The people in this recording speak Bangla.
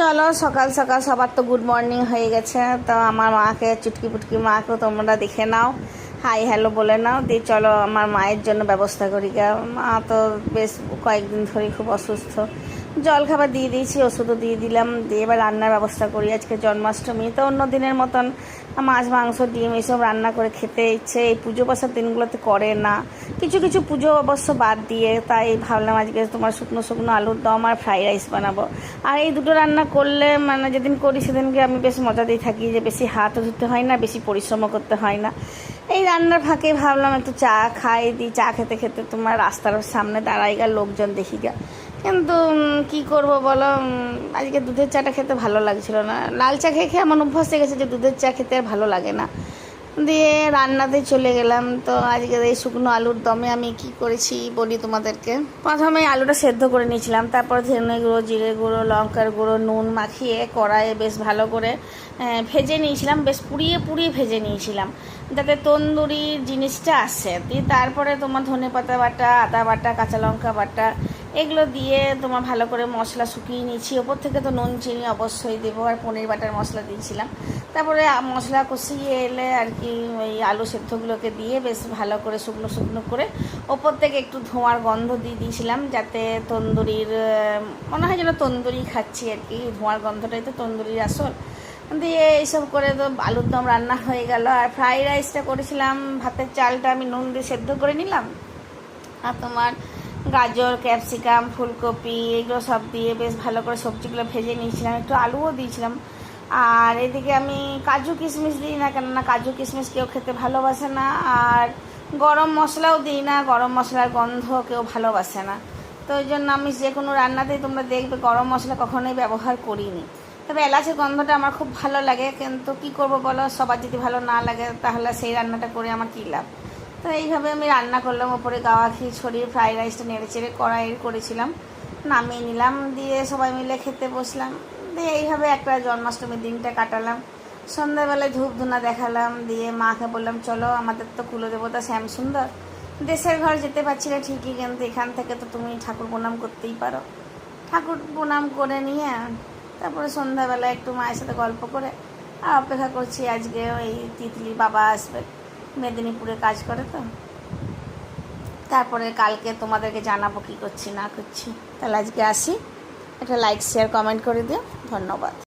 চলো, সকাল সকাল সবার তো গুড মর্নিং হয়ে গেছে। তো আমার মাকে, চুটকি পুটকি মাকে তোমরা দেখে নাও। হাই হ্যালো বলে নাও। দিয়ে চলো, আমার মায়ের জন্য ব্যবস্থা করি। মা তো বেশ কয়েকদিন ধরে খুব অসুস্থ। জল খাবার দিয়ে দিয়েছি, ওষুধও দিয়ে দিলাম। দিয়ে এবার রান্নার ব্যবস্থা করি। আজকে জন্মাষ্টমী, তো অন্য দিনের মতন মাছ, মাংস, ডিম এইসব রান্না করে খেতে ইচ্ছে। এই পুজো পাশার দিনগুলোতে করে না। কিছু কিছু পুজো অবশ্য বাদ দিয়ে তাই ভাবলাম আজকে তোমার শুকনো শুকনো আলুর দম আর ফ্রাইড রাইস বানাবো। আর এই দুটো রান্না করলে মানে যেদিন করি সেদিনকে আমি বেশ মজা দিয়ে থাকি যে বেশি হাতও ধুতে হয় না, বেশি পরিশ্রমও করতে হয় না। এই রান্নার ফাঁকে ভাবলাম একটু চা খাই, দিই। চা খেতে খেতে তোমার রাস্তার সামনে দাঁড়াই গা, লোকজন দেখি গা। কিন্তু কি করব বলো? আজকে দুধের চাটা খেতে ভালো লাগছিল না। লাল চা খেয়ে খেয়ে এমন অভ্যাস হয়ে গেছে যে দুধের চা খেতে আর ভালো লাগে না। দিয়ে রান্নাতে চলে গেলাম। তো আজকে এই শুকনো আলুর দমে আমি কি করেছি বলি তোমাদেরকে? প্রথমে আলুটা সেদ্ধ করে নিয়েছিলাম। তারপর ধনে গুঁড়ো, জিরে গুঁড়ো, লঙ্কার গুঁড়ো, নুন মাখিয়ে কড়াইয়ে বেশ ভালো করে ভেজে নিয়েছিলাম। বেশ পুড়িয়ে পুড়িয়ে ভেজে নিয়েছিলাম। যাতে তন্দুরির জিনিসটা আসে। দিয়ে তারপরে তোমার ধনে পাতা বাটা, আদা বাটা, কাঁচা লঙ্কা বাটা এগুলো দিয়ে তোমার ভালো করে মশলা শুকিয়ে নিয়েছি। ওপর থেকে তো নুন, চিনি অবশ্যই দেবো আর পনির বাটার মশলা দিয়েছিলাম। তারপরে মশলা কষিয়ে এলে আর কি ওই আলু সেদ্ধগুলোকে দিয়ে বেশ ভালো করে শুকনো শুকনো করে ওপর থেকে একটু ধোঁয়ার গন্ধ দিয়ে দিয়েছিলাম যাতে তন্দুরির মনে হয় যেন তন্দুরি খাচ্ছি আর কি। ধোঁয়ার গন্ধটাই তো তন্দুরির আসল। দিয়ে এইসব করে তো আলুর দম রান্না হয়ে গেল। আর ফ্রাইড রাইসটা করেছিলাম, ভাতের চালটা আমি নুন দিয়ে সেদ্ধ করে নিলাম। আর তোমার গাজর, ক্যাপসিকাম, ফুলকপি, এগুলো সব দিয়ে বেশ ভালো করে সবজিগুলো ভেজে নিয়েছিলাম। একটু আলুও দিয়েছিলাম। আর এদিকে আমি কাজু কিশমিশ দিই না, কেননা কাজু কিশমিশ কেউ খেতে ভালোবাসে না। আর গরম মশলাও দিই না, গরম মশলার গন্ধ কেউ ভালোবাসে না। তো ওই জন্য আমি যে কোনো রান্নাতেই তোমরা দেখবে গরম মশলা কখনোই ব্যবহার করিনি। তবে এলাচের গন্ধটা আমার খুব ভালো লাগে, কিন্তু কি করব বলো? সবার যদি ভালো না লাগে, তাহলে সেই রান্নাটা করে আমার কী লাভ? তো এইভাবে আমি রান্না করলাম। ওপরে গাওয়া ছড়িয়ে ফ্রাইড রাইসটা নেড়ে চেড়ে কড়াই করেছিলাম। নামিয়ে নিলাম, দিয়ে সবাই মিলে খেতে বসলাম। দিয়ে এইভাবে একটা জন্মাষ্টমীর দিনটা কাটালাম। সন্ধ্যাবেলায় ধূপ ধুনা দেখালাম, দিয়ে মাকে বললাম, চলো, আমাদের তো কুলদেবতা শ্যাম সুন্দর। দেশের ঘর যেতে পারছি না ঠিকই, কিন্তু এখান থেকে তো তুমি ঠাকুর প্রণাম করতেই পারো। ঠাকুর প্রণাম করে নিয়ে, তারপরে সন্ধ্যাবেলা একটু মায়ের সাথে গল্প করে, আর অপেক্ষা করছি আজকে ওই তিতলি বাবা আসবে। মেদিনীপুরে কাজ করে তো। তারপরে কালকে তোমাদেরকে জানাব কী করছি, না করছি। তাহলে আজকে আসি। একটা লাইক শেয়ার কমেন্ট করে দিও। ধন্যবাদ।